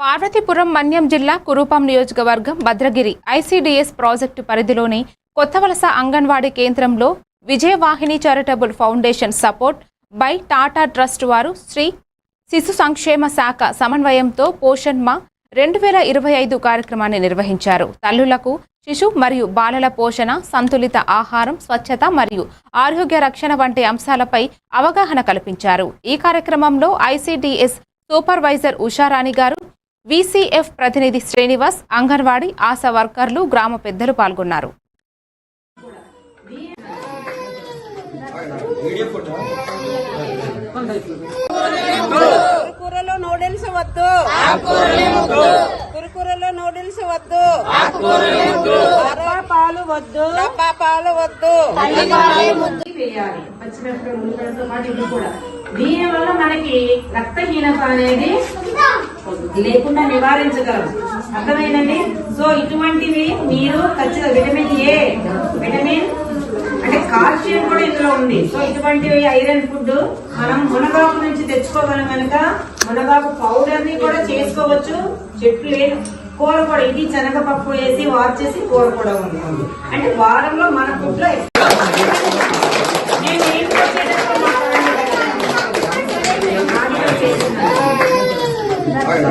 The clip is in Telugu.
పార్వతీపురం మన్యం జిల్లా కురూపం నియోజకవర్గం భద్రగిరి ఐసీడీఎస్ ప్రాజెక్టు పరిధిలోని కొత్తవలస అంగన్వాడీ కేంద్రంలో Vijayavahini charitable foundation support by Tata trust వారు శ్రీ శిశు సంక్షేమ శాఖ సమన్వయంతో పోషణ్ మా రెండు వేల ఇరవై ఐదు కార్యక్రమాన్ని నిర్వహించారు. తల్లులకు శిశు మరియు బాలల పోషణ సంతులిత ఆహారం స్వచ్ఛత మరియు ఆరోగ్య రక్షణ వంటి అంశాలపై అవగాహన కల్పించారు. ఈ కార్యక్రమంలో ఐసీడీఎస్ సూపర్వైజర్ ఉషారాణి గారు వీసీఎఫ్ ప్రతినిధి శ్రీనివాస్ అంగన్వాడీ ఆశా వర్కర్లు గ్రామ పెద్దలు పాల్గొన్నారు. కురుకురలో నూడిల్స్ వద్దు. కురుకురలో నూడిల్స్ వద్దు. డబ్బా పాలు వద్దు డబ్బా పాలు వద్దు. వేయాలి పచ్చిమిరపకాయ ఉల్లిపాయలతో పాటు ఇది కూడా. దీని వల్ల మనకి రక్తహీనత అనేది లేకుండా నివారించగలం. అర్థమైందండి? సో ఇటువంటివి మీరు ఖచ్చితంగా విటమిన్ ఏ విటమిన్ అంటే కాల్షియం కూడా ఇందులో ఉంది. సో ఇటువంటివి ఐరన్ ఫుడ్ మనం మునగాకు నుంచి తెచ్చుకోగలం కనుక మునగాకు పౌడర్ని కూడా చేసుకోవచ్చు. చెట్లు ఏ- కూర కూడా ఇది శనగపప్పు వేసి వార్చేసి కూర కూడా ఉంది అంటే వారంలో మన ఫుడ్లో నేను ఏం